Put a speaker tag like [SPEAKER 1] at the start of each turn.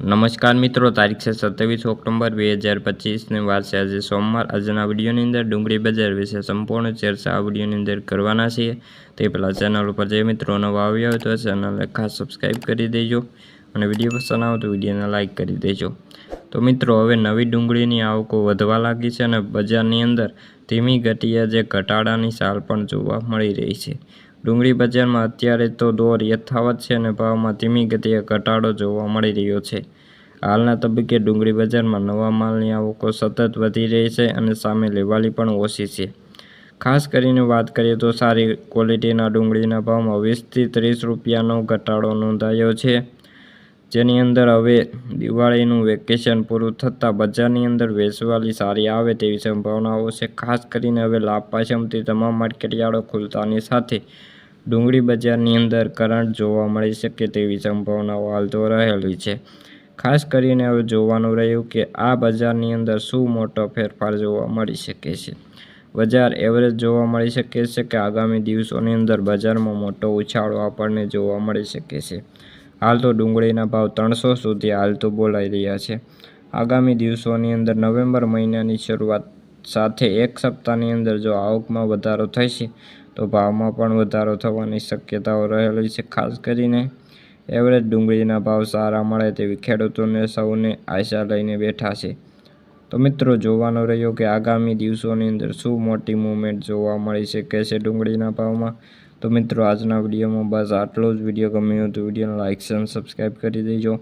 [SPEAKER 1] નમસ્કાર મિત્રો, તારીખ છે સત્યાવીસ ઓક્ટોબર બે હજાર પચીસની વાર છે. આજે સોમવાર. આજના વિડીયોની અંદર ડુંગળી બજાર વિશે સંપૂર્ણ ચર્ચા આ વિડીયોની અંદર કરવાના છીએ. તે પહેલાં ચેનલ ઉપર જે મિત્રો નવા આવ્યા હોય તો ચેનલને ખાસ સબસ્ક્રાઈબ કરી દેજો અને વીડિયો પસંદ આવે તો વિડીયોને લાઇક કરી દેજો. તો મિત્રો, હવે નવી ડુંગળીની આવકો વધવા લાગી છે અને બજારની અંદર ધીમી ગતિએ જે ઘટાડાની ચાલ પણ જોવા મળી રહી છે. ડુંગળી બજારમાં અત્યારે તો દોર યથાવત છે અને ભાવમાં ધીમી ગતિએ ઘટાડો જોવા મળી રહ્યો છે. હાલના તબક્કે ડુંગળી બજારમાં નવા માલની આવકો સતત વધી રહી છે અને સામે લેવાલી પણ ઓછી છે. ખાસ કરીને વાત કરીએ તો સારી ક્વોલિટીના ડુંગળીના ભાવમાં વીસથી ત્રીસ રૂપિયાનો ઘટાડો નોંધાયો છે. જેની અંદર હવે દિવાળીનું વેકેશન પૂરું થતાં બજારની અંદર વેચવાલી સારી આવે તેવી સંભાવનાઓ છે. ખાસ કરીને હવે લાભ તમામ માર્કેટયાર્ડો ખુલતાની સાથે ડુંગળી બજારની અંદર કરંટ જોવા મળી શકે તેવી સંભાવનાઓ હાલ તો રહેલી છે. ખાસ કરીને હવે જોવાનું રહ્યું કે આ બજારની અંદર શું મોટો ફેરફાર જોવા મળી શકે છે. બજાર એવરેજ જોવા મળી શકે છે કે આગામી દિવસોની અંદર બજારમાં મોટો ઉછાળો આપણને જોવા મળી શકે છે. હાલ તો ડુંગળીના ભાવ ત્રણસો સુધી હાલ તો બોલાઈ રહ્યા છે. આગામી દિવસોની અંદર નવેમ્બર મહિનાની શરૂઆત સાથે એક સપ્તાહની અંદર જો આવકમાં વધારો થશે, તો ભાવમાં પણ વધારો થવાની શક્યતાઓ રહેલી છે. ખાસ કરીને એવરેજ ડુંગળીના ભાવ સારા મળે તેવી ખેડૂતોને સૌને આશા લઈને બેઠા છે. તો મિત્રો જોવાનો રહ્યો કે આગામી દિવસોની અંદર શું મોટી મૂવમેન્ટ જોવા મળી શકે છે ડુંગળીના ભાવમાં. તો મિત્રો આજના વિડીયોમાં બસ આટલો જ. વીડિયો ગમ્યો તો વિડીયોને લાઇક અને સબસ્ક્રાઈબ કરી દેજો.